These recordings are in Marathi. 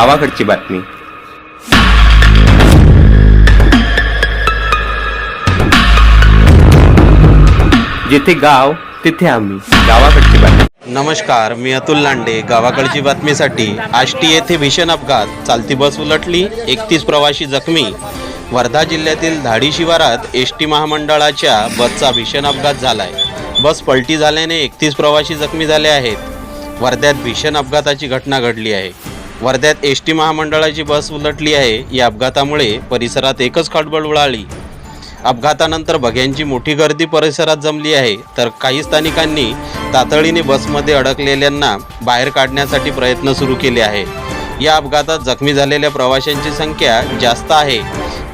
गावाकडची बातमी. जिथे गाव तिथे आम्ही. गावाकडची बातमी. नमस्कार मी अतुल लांडे. गावाकडची बातमीसाठी आष्टी येथे भीषण अपघात. चालती बस उलटली एकतीस प्रवासी जखमी. वर्धा जिल्ह्यातील धाडी शिवारात एस टी महामंडळाच्या बसचा भीषण अपघात झालाय. बस पलटी झाल्याने एकतीस प्रवासी जखमी झाले आहेत. वर्ध्यात भीषण अपघाताची घटना घडली आहे. वर्ध्यात एस टी महामंडळाची बस उलटली आहे. या अपघातामुळे परिसरात एकच खळबळ उडाली. अपघातानंतर बघ्यांची मोठी गर्दी परिसरात जमली आहे. तर काही स्थानिकांनी तातडीने बसमध्ये अडकलेल्यांना बाहेर काढण्यासाठी प्रयत्न सुरू केले आहे या अपघातात जखमी झालेल्या प्रवाशांची संख्या जास्त आहे.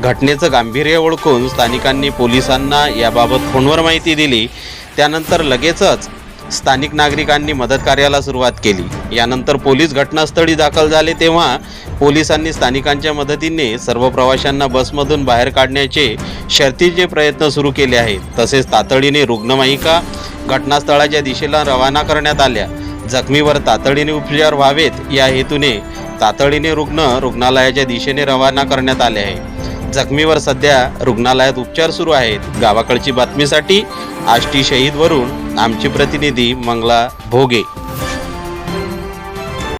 घटनेचं गांभीर्य ओळखून स्थानिकांनी पोलिसांना याबाबत फोनवर माहिती दिली. त्यानंतर लगेचच स्थानिक नागरिकांनी मदत कार्याला सुरुवात केली. यानंतर पोलीस घटनास्थळी दाखल झाले तेव्हा पोलिसांनी स्थानिकांच्या मदतीने सर्व प्रवाशांना बसमधून बाहेर काढण्याचे शर्तीचे प्रयत्न सुरू केले आहेत. तसेच तातडीने रुग्णवाहिका घटनास्थळाच्या दिशेला रवाना करण्यात आल्या. जखमीवर तातडीने उपचार व्हावेत या हेतूने तातडीने रुग्ण रुग्णालयाच्या दिशेने रवाना करण्यात आले आहे. जखमीवर सध्या रुग्णालयात उपचार सुरू आहेत. गावाकडची बातमीसाठी आष्टी शहीदवरून आमचे प्रतिनिधी मंगला भोगे.